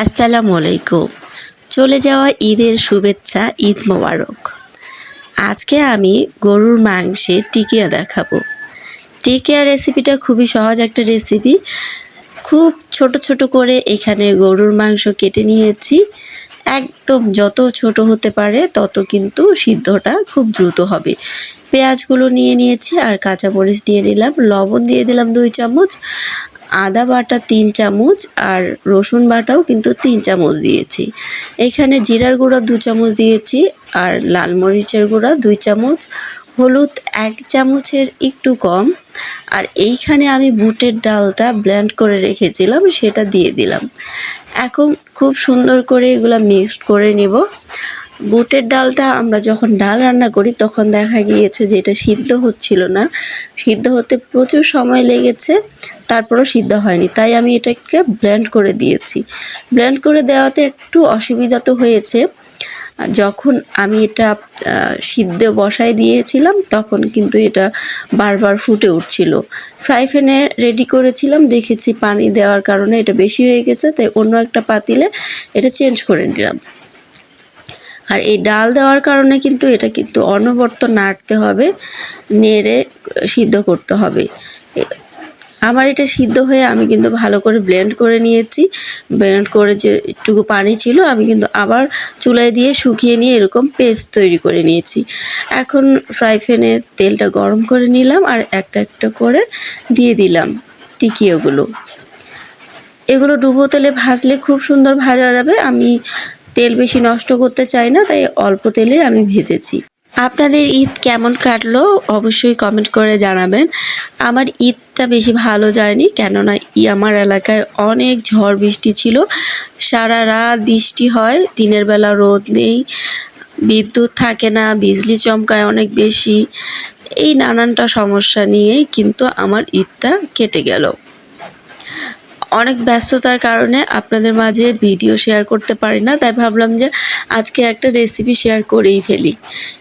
আসসালামু আলাইকুম। চলে যাওয়া ঈদের শুভেচ্ছা, ঈদ মোবারক। আজকে আমি গরুর মাংসে টিকিয়া দেখাবো। টিকিয়া রেসিপিটা খুবই সহজ একটা রেসিপি। খুব ছোট ছোট করে এখানে গরুর মাংস কেটে নিয়েছি। একদম যত ছোট হতে পারে, তত কিন্তু সিদ্ধটা খুব দ্রুত হবে। পেঁয়াজগুলো নিয়ে নিয়েছি আর কাঁচামরিচ নিয়ে নিলাম, লবণ দিয়ে দিলাম দুই চামচ। আদা বাটা তিন চামচ আর রসুন বাটাও কিন্তু তিন চামচ দিয়েছি। এখানে জিরার গুঁড়া দু চামচ দিয়েছি আর লাল মরিচের গুঁড়া দুই চামচ। হলুদ এক চামচের একটু কম। আর এইখানে আমি বুটের ডালটা ব্লেন্ড করে রেখেছিলাম, সেটা দিয়ে দিলাম। এখন খুব সুন্দর করে এগুলো মিক্সড করে নিব। বুটের ডালটা আমরা যখন ডাল রান্না করি, তখন দেখা গিয়েছে যে এটা সিদ্ধ হচ্ছিল না। সিদ্ধ হতে প্রচুর সময় লেগেছে, তারপরও সিদ্ধ হয়নি। তাই আমি এটাকে ব্লেন্ড করে দিয়েছি। ব্লেন্ড করে দেওয়াতে একটু অসুবিধা তো হয়েছে। যখন আমি এটা সিদ্ধ বসায় দিয়েছিলাম, তখন কিন্তু এটা বারবার ফুটে উঠছিল। ফ্রাই প্যানে রেডি করেছিলাম, দেখেছি পানি দেওয়ার কারণে এটা বেশি হয়ে গেছে, তাই অন্য একটা পাতিলে এটা চেঞ্জ করে দিলাম আর এই ডাল দেওয়ার কারণে কিন্তু এটা কিন্তু অনবর্ত নাড়তে হবে, নেড়ে সিদ্ধ করতে হবে। আমার এটা সিদ্ধ হয়ে আমি কিন্তু ভালো করে ব্লেন্ড করে নিয়েছি। ব্লেন্ড করে যে একটুকু পানি ছিল, আমি কিন্তু আবার চুলায় দিয়ে শুকিয়ে নিয়ে এরকম পেস্ট তৈরি করে নিয়েছি। এখন ফ্রাই প্যানে তেলটা গরম করে নিলাম আর একটা একটা করে দিয়ে দিলাম টিকিয়াগুলো এগুলো ডুবো তেলে ভাজলে খুব সুন্দর ভাজা যাবে। আমি তেল বেশি নষ্ট করতে চাই না, তাই অল্প তেলে আমি ভেজেছি। আপনাদের ঈদ কেমন কাটলো অবশ্যই কমেন্ট করে জানাবেন। আমার ঈদটা বেশি ভালো যায়নি, কেননা ই আমার এলাকায় অনেক ঝড় বৃষ্টি ছিল। সারা রাত বৃষ্টি হয়, দিনের বেলা রোদ নেই, বিদ্যুৎ থাকে না, বিজলি চমকায় অনেক বেশি। এই নানানটা সমস্যা নিয়েই কিন্তু আমার ঈদটা কেটে গেল। অনেক ব্যস্ততার কারণে আপনাদের মাঝে ভিডিও শেয়ার করতে পারি না, তাই ভাবলাম যে আজকে একটা রেসিপি শেয়ার করেই ফেলি।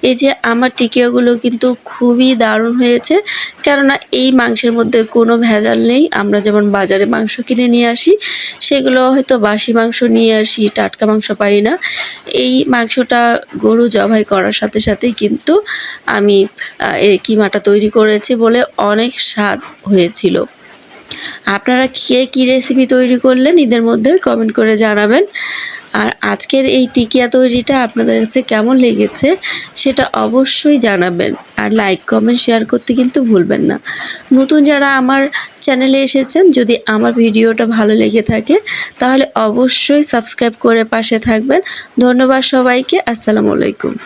এই যে আমার টিকিয়াগুলো কিন্তু খুবই দারুণ হয়েছে, কেননা এই মাংসের মধ্যে কোনো ভেজাল নেই। আমরা যেমন বাজারে মাংস কিনে নিয়ে আসি, সেগুলো হয়তো বাসি মাংস নিয়ে আসি, টাটকা মাংস পাই না। এই মাংসটা গরু জবাই করার সাথে সাথেই কিন্তু আমি কিমাটা তৈরি করেছি বলে অনেক স্বাদ হয়েছিল। আপনারা কে কী রেসিপি তৈরি করলেন, ঈদের মধ্যে কমেন্ট করে জানাবেন। আর আজকের এই টিকিয়া তৈরিটা আপনাদের কাছে কেমন লেগেছে, সেটা অবশ্যই জানাবেন। আর লাইক কমেন্ট শেয়ার করতে কিন্তু ভুলবেন না। নতুন যারা আমার চ্যানেলে এসেছেন, যদি আমার ভিডিওটা ভালো লেগে থাকে, তাহলে অবশ্যই সাবস্ক্রাইব করে পাশে থাকবেন। ধন্যবাদ সবাইকে, আসসালামু আলাইকুম।